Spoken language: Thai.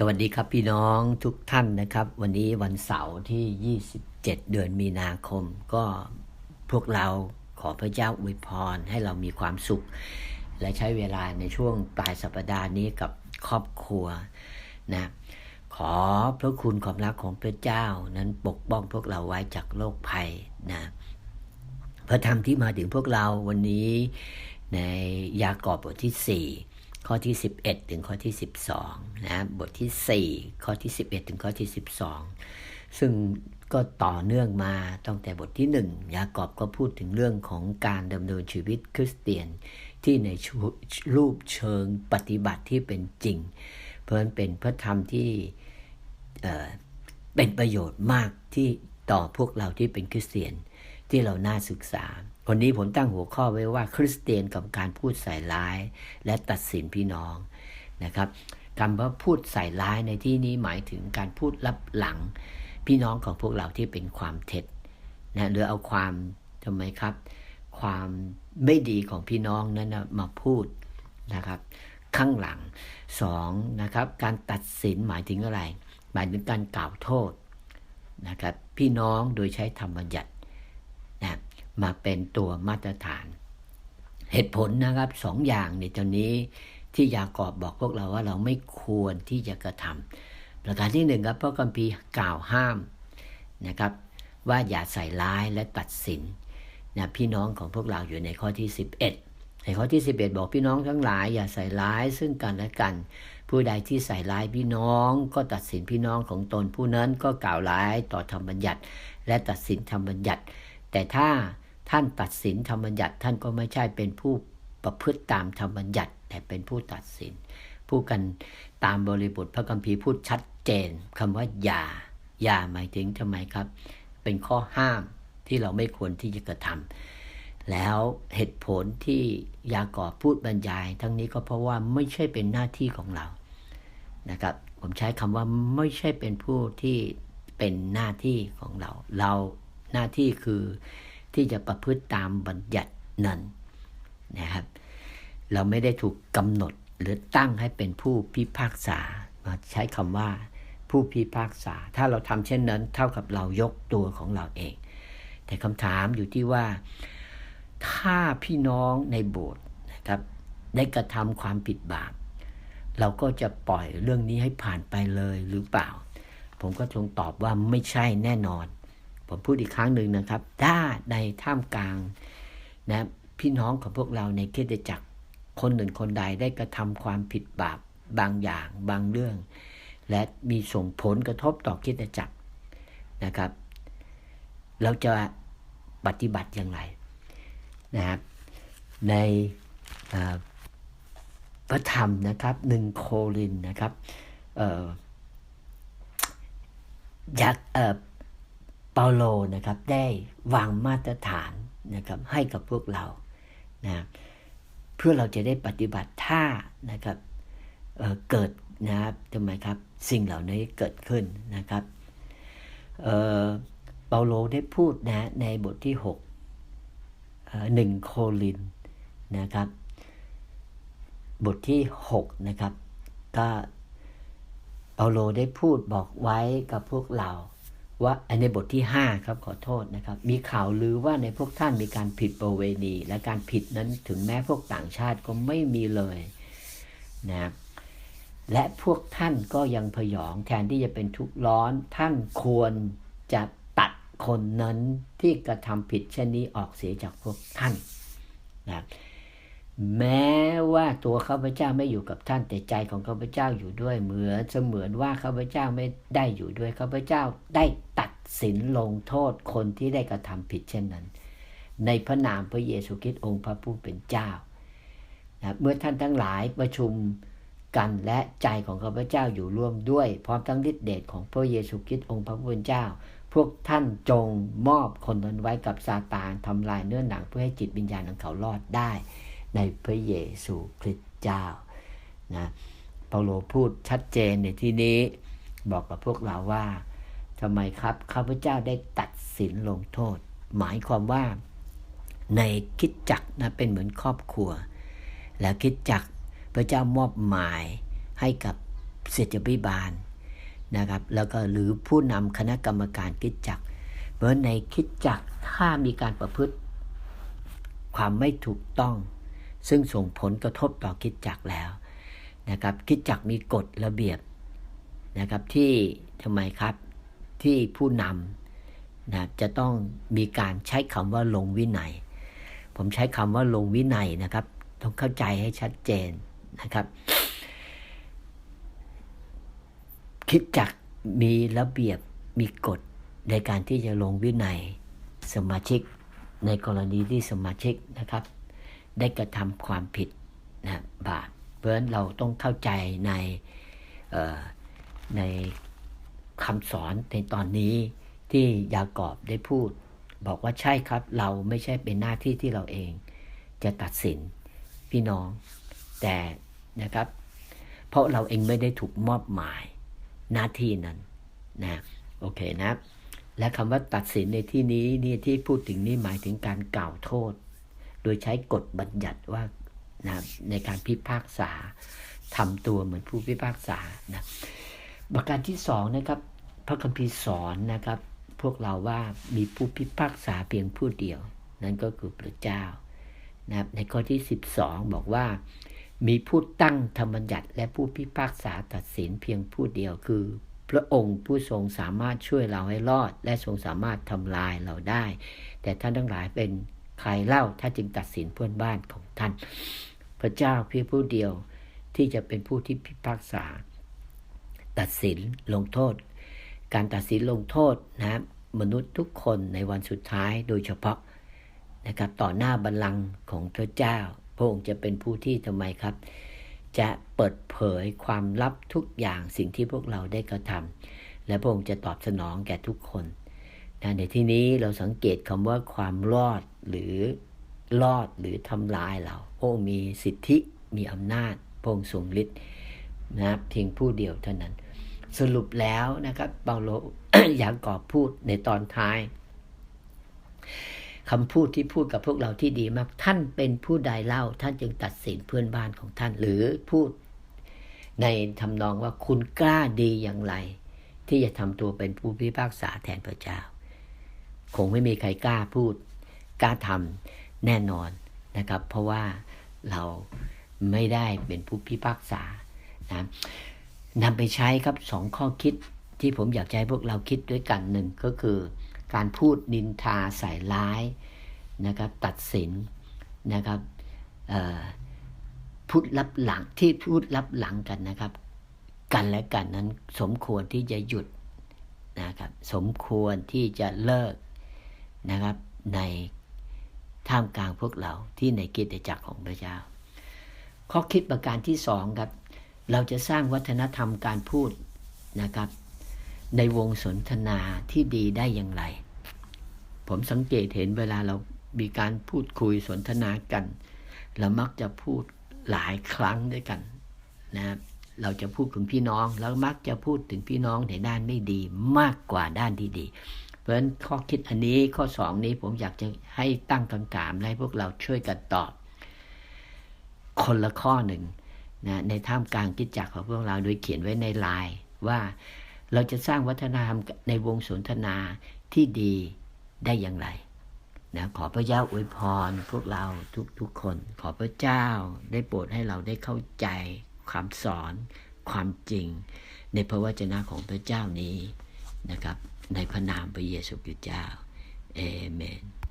สวัสดีครับพี่น้องทุกท่านนะครับ วันนี้วันเสาร์ที่ 27 เดือนมีนาคม ก็พวกเราขอพระเจ้าอวยพรให้เรามีความสุข และใช้เวลาในช่วงปลายสัปดาห์นี้กับครอบครัวนะขอพระคุณความรักของพระเจ้านั้นปกป้องพวกเราไว้จากโรคภัยนะพระธรรมที่มาถึงพวกเราวันนี้ในยากอบบทที่4 ข้อที่ 11 ถึงข้อที่ 12นะบทที่ 4 ข้อที่ 11 ถึงข้อที่ 12 ซึ่งก็ต่อเนื่องมาตั้งแต่บทที่ 1 ยากอบก็พูดถึงเรื่องของการดำเนินชีวิตคริสเตียนที่ในรูปเชิงปฏิบัติที่เป็นจริง เพราะนั้นเป็นพระธรรมที่เเป็นประโยชน์มากที่ต่อพวกเราที่เป็นคริสเตียน ที่เราน่าศึกษา วันนี้ผมตั้งหัวข้อไว้ว่า คริสเตียนกับการพูดใส่ร้าย และตัดสินพี่น้องนะครับคำว่าพูดใส่ร้ายในที่นี้หมายถึงการพูดลับหลัง พี่น้องของพวกเราที่เป็นความเท็จนะหรือเอาความทำไมครับ ความไม่ดีของพี่น้องนั้นนะมาพูดนะครับข้างหลังสองนะครับการตัดสินหมายถึงอะไร หมายถึงการกล่าวโทษนะครับพี่น้องโดยใช้ธรรมบัญญัติ มาเป็นตัวมาตรฐาน เหตุผลนะครับสองอย่างในตอนนี้ที่ยากอบบอกพวกเราว่าเราไม่ควรที่จะกระทำประการที่หนึ่งครับพระคัมภีร์กล่าวห้ามนะครับ ว่าอย่าใส่ร้ายและตัดสินนะพี่น้องของพวกเราอยู่ในข้อที่ 11 ในข้อที่ 11 บอกพี่น้องทั้งหลาย อย่าใส่ร้ายซึ่งกันและกัน ผู้ใดที่ใส่ร้ายพี่น้องก็ตัดสินพี่น้องของตนผู้นั้นก็กล่าวร้ายต่อธรรมบัญญัติ และตัดสินธรรมบัญญัติ แต่ถ้า ท่านตัดสินธรรมบัญญัติท่านก็ไม่ใช่เป็นผู้ประพฤติตามธรรมบัญญัติ แต่เป็นผู้ตัดสิน ผู้กันตามบริบทพระคัมภีร์พูดชัดเจนคำว่าอย่าอย่าหมายถึงทำไมครับ เป็นข้อห้ามที่เราไม่ควรที่จะกระทำแล้วเหตุผลที่ยากอบพูดบรรยาย ทั้งนี้ก็เพราะว่าไม่ใช่เป็นหน้าที่ของเรานะครับผมใช้คำว่าไม่ใช่เป็นผู้ที่เป็นหน้าที่ของเรา เราหน้าที่คือ ที่จะประพฤติตามบัญญัตินั้นนะครับ เราไม่ได้ถูกกำหนดหรือตั้งให้เป็นผู้พิพากษามาใช้คำว่าผู้พิพากษา ถ้าเราทำเช่นนั้น เท่ากับเรายกตัวของเราเอง แต่คำถามอยู่ที่ว่า ถ้าพี่น้องในโบสถ์นะครับได้กระทำความผิดบาป เราก็จะปล่อยเรื่องนี้ให้ผ่านไปเลยหรือเปล่า ผมก็คงตอบว่าไม่ใช่แน่นอน ผมพูดอีกครั้งหนึ่งนะครับ ถ้าในท่ามกลางนะพี่น้องของพวกเราในคริสจักรคนหนึ่งคนใดได้กระทำความผิดบาปบางอย่างบางเรื่อง และมีส่งผลกระทบต่อคริสตจักรนะครับ เราจะปฏิบัติอย่างไรนะครับในพระธรรมนะครับหนึ่งโครินนะครับอยัก เปาโลนะครับได้วางมาตรฐานนะครับให้กับพวกเรานะเพื่อเราจะได้ปฏิบัติท่านะครับเเกิดนะครับทำไมครับ สิ่งเหล่านี้เกิดขึ้นนะครับเปาโลได้พูดนะในบทที่6หนึ่งโคลินนะครับ บทที่6นะครับก็เปาโลได้พูดบอกไว้กับพวกเรา ว่าในบทที่ 5 ครับขอโทษนะครับ มีข่าวลือว่าในพวกท่านมีการผิดประเวณี และการผิดนั้นถึงแม้พวกต่างชาติก็ไม่มีเลยนะและพวกท่านก็ยังพยองแทนที่จะเป็นทุกข์ร้อน ท่านควรจะตัดคนนั้นที่กระทำผิดเช่นนี้ออกเสียจากพวกท่านนะแม้ว่าตัวข้าพเจ้าไม่อยู่กับท่านแต่ใจของข้าพเจ้าอยู่ด้วยเหมือนเสมือนว่าข้าพเจ้าไม่ได้อยู่ด้วยข้าพเจ้าได้ สินลงโทษคนที่ได้กระทำผิดเช่นนั้น ในพระนามพระเยซูคริสต์องค์พระผู้เป็นเจ้านะเมื่อท่านทั้งหลายประชุมกันและใจของข้าพเจ้าอยู่ร่วมด้วย พร้อมทั้งฤทธิเดชของพระเยซูคริสต์องค์พระผู้เป็นเจ้า พวกท่านจงมอบคนนั้นไว้กับซาตานทำลายเนื้อหนังเพื่อให้จิตวิญญาณของเขารอดได้ ในพระเยซูคริสต์เจ้านะเปาโลพูดชัดเจนในที่นี้บอกกับพวกเราว่า ทำไมครับข้าพเจ้าได้ตัดสินลงโทษ หมายความว่า ในคิดจักนะเป็นเหมือนครอบครัว แล้วคิดจักพระเจ้ามอบหมายให้กับเสจบิบาลนะครับ แล้วก็หรือผู้นำคณะกรรมการคิดจักรเพราะในคิดจักรถ้ามีการประพฤติ ความไม่ถูกต้อง ซึ่งส่งผลกระทบต่อคิดจักรแล้วนะครับคิดจักรมีกฎระเบียบนะครับที่ทำไมครับ ที่ผู้นำนะจะต้องมีการใช้คำว่าลงวินัย ผมใช้คำว่าลงวินัยนะครับ ต้องเข้าใจให้ชัดเจนนะครับ คิดจักมีระเบียบมีกฎในการที่จะลงวินัยสมาชิกในกรณีที่สมาชิกนะครับ ได้กระทำความผิดนะบาปเพราะฉะนั้นเราต้องเข้าใจในใน คำสอนในตอนนี้ที่ยากอบได้พูด บอกว่าใช่ครับ เราไม่ใช่เป็นหน้าที่ที่เราเอง จะตัดสินพี่น้อง แต่นะครับ เพราะเราเองไม่ได้ถูกมอบหมายหน้าที่นั้นนะโอเคนะ และคำว่าตัดสินในที่นี้นี่ที่พูดถึงนี่หมายถึงการกล่าวโทษ โดยใช้กฎบัญญัติว่านะในการพิพากษาทำตัวเหมือนผู้พิพากษานะ ประการที่สองนะครับพระคัมภีร์สอนนะครับ พวกเราว่ามีผู้พิพากษาเพียงผู้เดียว นั่นก็คือพระเจ้านะในข้อที่ 12 บอกว่า มีผู้ตั้งธรรมบัญญัติและผู้พิพากษาตัดสินเพียงผู้เดียวคือ พระองค์ผู้ทรงสามารถช่วยเราให้รอด และทรงสามารถทำลายเราได้ แต่ท่านทั้งหลายเป็นใครเล่าถ้าจึงตัดสินเพื่อนบ้านของท่าน พระเจ้าเพียงผู้เดียวที่จะเป็นผู้ที่พิพากษา ตัดสินลงโทษ การตัดสินลงโทษนะมนุษย์ทุกคนในวันสุดท้ายโดยเฉพาะนะครับต่อหน้าบัลลังก์ของพระเจ้า พระองค์จะเป็นผู้ที่ทำไมครับ จะเปิดเผยความลับทุกอย่างสิ่งที่พวกเราได้กระทำและพระองค์จะตอบสนองแก่ทุกคนนะในที่นี้เราสังเกตคำว่าความรอดหรือรอดหรือทำลายเราพระองค์มีสิทธิมีอำนาจพระองค์ทรงฤทธิ์นะเพียงผู้เดียวเท่านั้น สรุปแล้วนะครับเปาโลอยากกอบพูดในตอนท้ายคำพูดที่พูดกับพวกเราที่ดีมาก ท่านเป็นผู้ใดเล่า ท่านจึงตัดสินเพื่อนบ้านของท่าน หรือพูดในทำนองว่าคุณกล้าดีอย่างไร ที่จะทำตัวเป็นผู้พิพากษาแทนพระเจ้า คงไม่มีใครกล้าพูด กล้าทำแน่นอนนะครับ เพราะว่าเราไม่ได้เป็นผู้พิพากษานะ นำไปใช้ครับสองข้อคิดที่ผมอยากให้พวกเราคิดด้วยกันหนึ่งก็คือการพูดนินทาใส่ร้ายนะครับตัดสินนะครับพูดรับหลังที่พูดรับหลังกันนะครับ กันและกันนั้นสมควรที่จะหยุดนะครับสมควรที่จะเลิกนะครับในท่ามกลางพวกเราที่ในกิจจักรของพระเจ้า ข้อคิดประการที่สองครับ เราจะสร้างวัฒนธรรมการพูดนะครับ ในวงสนทนาที่ดีได้อย่างไร ผมสังเกตเห็นเวลาเรามีการพูดคุยสนทนากัน เรามักจะพูดหลายครั้งด้วยกันนะครับเราจะพูดถึงพี่น้องแล้วมักจะพูดถึงพี่น้องในด้านไม่ดีมากกว่าด้านที่ดี เพราะฉะนั้นข้อคิดอันนี้ข้อสองนี้ผมอยากจะให้ตั้งคำถามให้พวกเราช่วยกันตอบ คนละข้อหนึ่ง นะในท่ามกลางกิจจักรของพวกเราโดยเขียนไว้ในไลน์ว่าเราจะสร้างวัฒนธรรมในวงสนทนาที่ดีได้อย่างไรนะขอพระเจ้าอวยพรพวกเราทุกทุกคน ขอพระเจ้าได้โปรดให้เราได้เข้าใจความสอนความจริง ในพระวจนะของพระเจ้านี้นะครับ ในพระนามพระเยซูคริสต์เจ้าเอเมน